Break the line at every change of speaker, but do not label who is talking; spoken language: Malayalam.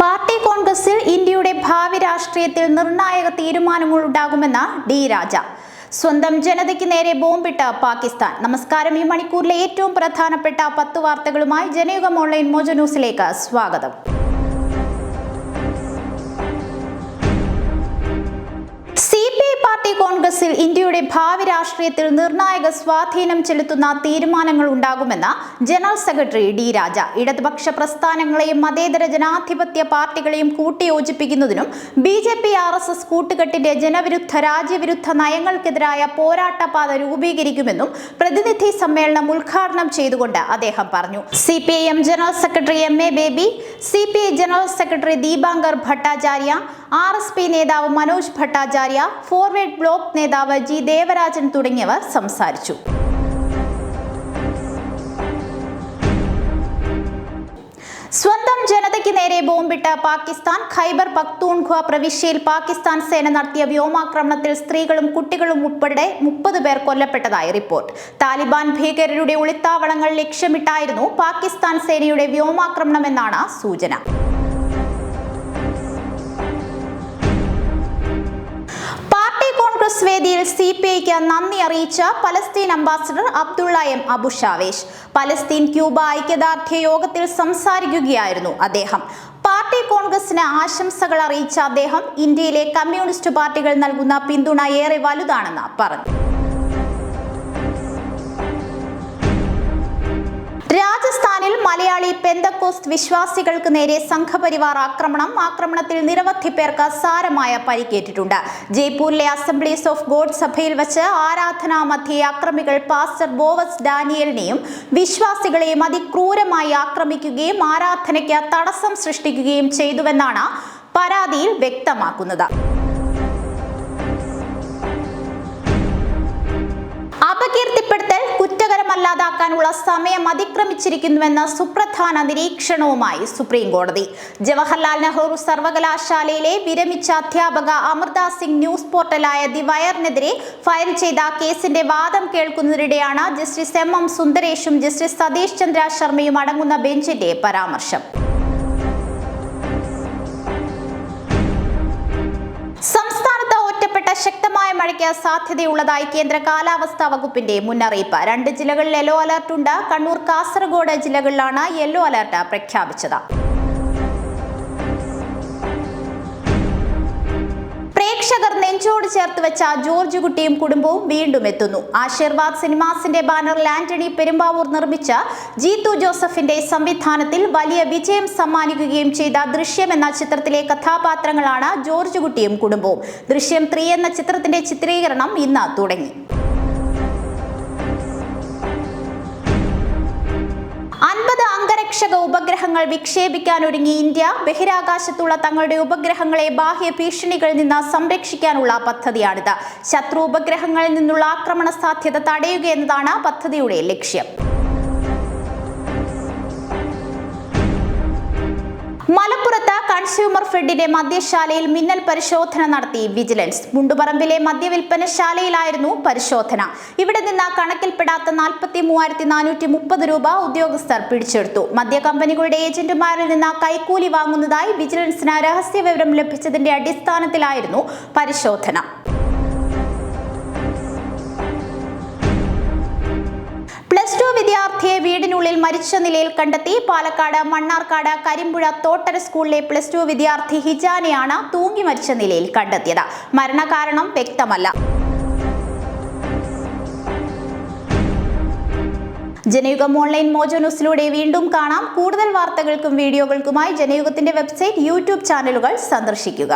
പാർട്ടി കോൺഗ്രസിൽ ഇന്ത്യയുടെ ഭാവി രാഷ്ട്രീയത്തിൽ നിർണായക തീരുമാനങ്ങൾ ഉണ്ടാകുമെന്ന് ഡി രാജ. സ്വന്തം ജനതയ്ക്ക് നേരെ ബോംബിട്ട പാകിസ്ഥാൻ. നമസ്കാരം. ഈ മണിക്കൂറിലെ ഏറ്റവും പ്രധാനപ്പെട്ട പത്ത് വാർത്തകളുമായി ജനയുഗം ഓൺലൈൻ മോജ ന്യൂസിലേക്ക് സ്വാഗതം. പാർട്ടി കോൺഗ്രസിൽ ഇന്ത്യയുടെ ഭാവി രാഷ്ട്രീയത്തിൽ നിർണായക സ്വാധീനം ചെലുത്തുന്ന തീരുമാനങ്ങൾ ഉണ്ടാകുമെന്ന് ജനറൽ സെക്രട്ടറി ഡി രാജ. ഇടതുപക്ഷ പ്രസ്ഥാനങ്ങളെയും മതേതര ജനാധിപത്യ പാർട്ടികളെയും കൂട്ടിയോജിപ്പിക്കുന്നതിനും B J P R S S കൂട്ടുകെട്ടിന്റെ ജനവിരുദ്ധ രാജ്യവിരുദ്ധ നയങ്ങൾക്കെതിരായ പോരാട്ടപാത രൂപീകരിക്കുമെന്നും പ്രതിനിധി സമ്മേളനം ഉദ്ഘാടനം ചെയ്തുകൊണ്ട് അദ്ദേഹം പറഞ്ഞു. C general secretary M A Baby C general secretary Dipankar Bhattacharya R S P നേതാവ് മനോജ് ഭട്ടാചാര്യ ഫോർവേഡ് ബ്ലോക്ക് നേതാവ് ജി ദേവരാജൻ തുടങ്ങിയവർ സംസാരിച്ചു. സ്വന്തം ജനതയ്ക്ക് നേരെ ബോംബിട്ട് പാകിസ്ഥാൻ ഖൈബർ പക്തൂൺഖ പ്രവിശ്യയിൽ പാകിസ്ഥാൻ സേന നടത്തിയ വ്യോമാക്രമണത്തിൽ സ്ത്രീകളും കുട്ടികളും ഉൾപ്പെടെ മുപ്പത് പേർ കൊല്ലപ്പെട്ടതായി റിപ്പോർട്ട്. താലിബാൻ ഭീകരരുടെ ഒളിത്താവളങ്ങൾ ലക്ഷ്യമിട്ടായിരുന്നു പാകിസ്ഥാൻ സേനയുടെ വ്യോമാക്രമണമെന്നാണ് സൂചന. കോൺഗ്രസ് വേദിയിൽ സി പി ഐക്ക് നന്ദി അറിയിച്ച Palestine ambassador Abdullah M Abushawesh Palestine Cuba ഐക്യദാർഢ്യ യോഗത്തിൽ സംസാരിക്കുകയായിരുന്നു അദ്ദേഹം. പാർട്ടി കോൺഗ്രസിന് ആശംസകൾ അറിയിച്ച അദ്ദേഹം ഇന്ത്യയിലെ കമ്മ്യൂണിസ്റ്റ് പാർട്ടികൾ നൽകുന്ന പിന്തുണ ഏറെ വലുതാണെന്ന് പറഞ്ഞു. രാജസ്ഥാനിൽ മലയാളി പെന്തക്കോസ്റ്റ് വിശ്വാസികൾക്ക് നേരെ സംഘപരിവാർ ആക്രമണം. ആക്രമണത്തിൽ നിരവധി പേർക്ക് സാരമായ പരിക്കേറ്റിട്ടുണ്ട്. ജയ്പൂരിലെ അസംബ്ലീസ് ഓഫ് ഗോഡ് സഭയിൽ വെച്ച് ആരാധനാ മധ്യേ അക്രമികൾ പാസ്റ്റർ ബോവസ് ഡാനിയലിനെയും വിശ്വാസികളെയും അതിക്രൂരമായി ആക്രമിക്കുകയും ആരാധനയ്ക്ക് തടസ്സം സൃഷ്ടിക്കുകയും ചെയ്തുവെന്നാണ് പരാതിയിൽ വ്യക്തമാക്കുന്നത്. അപകീർത്തിപ്പെടുത്തൽ കുറ്റകരമല്ലാതാക്കാനുള്ള സമയം അതിക്രമിച്ചിരിക്കുന്നുവെന്ന സുപ്രധാന നിരീക്ഷണവുമായി സുപ്രീം കോടതി ജവഹർലാൽ നെഹ്റു സർവകലാശാലയിലെ വിരമിച്ച അധ്യാപക അമൃത സിംഗ് ന്യൂസ് പോർട്ടലായ ദി വയറിനെതിരെ ഫയൽ ചെയ്ത കേസിന്റെ വാദം കേൾക്കുന്നതിനിടെയാണ് ജസ്റ്റിസ് എം എം സുന്ദരേഷും ജസ്റ്റിസ് സതീഷ് ചന്ദ്ര ശർമ്മയും അടങ്ങുന്ന ബെഞ്ചിന്റെ പരാമർശം. മഴയ്ക്ക് സാധ്യതയുള്ളതായി കേന്ദ്ര കാലാവസ്ഥാ വകുപ്പിന്റെ മുന്നറിയിപ്പ്. രണ്ട് ജില്ലകളിൽ യെല്ലോ അലർട്ടുണ്ട്. കണ്ണൂർ കാസർഗോഡ് ജില്ലകളിലാണ് യെല്ലോ അലർട്ട് പ്രഖ്യാപിച്ചത്. പ്രേക്ഷകർ നെഞ്ചോട് ചേർത്ത് വെച്ച ജോർജ് കുട്ടിയും കുടുംബവും വീണ്ടും എത്തുന്നു. ആശീർവാദ് സിനിമാസിന്റെ ബാനറിൽ ആന്റണി പെരുമ്പാവൂർ നിർമ്മിച്ച ജീത്തു ജോസഫിന്റെ സംവിധാനത്തിൽ വലിയ വിജയം സമ്മാനിക്കുകയും ചെയ്ത ദൃശ്യം എന്ന ചിത്രത്തിലെ കഥാപാത്രങ്ങളാണ് ജോർജ് കുട്ടിയും കുടുംബവും. ദൃശ്യം ത്രീ എന്ന ചിത്രത്തിന്റെ ചിത്രീകരണം ഇന്ന് തുടങ്ങി. അംഗരക്ഷക ഉപഗ്രഹങ്ങൾ വിക്ഷേപിക്കാൻ ഒരുങ്ങി ഇന്ത്യ ബഹിരാകാശത്തുള്ള തങ്ങളുടെ ഉപഗ്രഹങ്ങളെ ബാഹ്യ ഭീഷണികളിൽ നിന്ന് സംരക്ഷിക്കാനുള്ള പദ്ധതിയാണിത്. ശത്രു ഉപഗ്രഹങ്ങളിൽ നിന്നുള്ള ആക്രമണ സാധ്യത തടയുക എന്നതാണ് പദ്ധതിയുടെ ലക്ഷ്യം. മലപ്പുറത്ത് കൺസ്യൂമർ ഫെഡിന്റെ മദ്യശാലയിൽ മിന്നൽ പരിശോധന നടത്തി വിജിലൻസ്. മുണ്ടുപറമ്പിലെ മദ്യവിൽപ്പനശാലയിലായിരുന്നു പരിശോധന. ഇവിടെ നിന്ന് കണക്കിൽപ്പെടാത്ത നാൽപ്പത്തി മൂവായിരത്തി നാനൂറ്റി മുപ്പത് രൂപ ഉദ്യോഗസ്ഥർ പിടിച്ചെടുത്തു. മദ്യ കമ്പനികളുടെ ഏജന്റുമാരിൽ നിന്ന് കൈക്കൂലി വാങ്ങുന്നതായി വിജിലൻസിന് രഹസ്യ വിവരം ലഭിച്ചതിന്റെ അടിസ്ഥാനത്തിലായിരുന്നു പരിശോധന. വിദ്യാർത്ഥിയെ വീടിനുള്ളിൽ മരിച്ച നിലയിൽ കണ്ടെത്തി. പാലക്കാട് മണ്ണാർക്കാട് കരിമ്പുഴ തോട്ടര സ്കൂളിലെ പ്ലസ് ടു വിദ്യാർത്ഥി ഹിജാനെയാണ് തൂങ്ങി മരിച്ച നിലയിൽ കണ്ടെത്തിയത്. മരണകാരണം വ്യക്തമല്ല. ജനയുഗം ഓൺലൈൻ മോജോ ന്യൂസിലൂടെ വീണ്ടും കാണാം. കൂടുതൽ വാർത്തകൾക്കും വീഡിയോകൾക്കുമായി ജനയുഗത്തിന്റെ വെബ്സൈറ്റ് യൂട്യൂബ് ചാനലുകൾ സന്ദർശിക്കുക.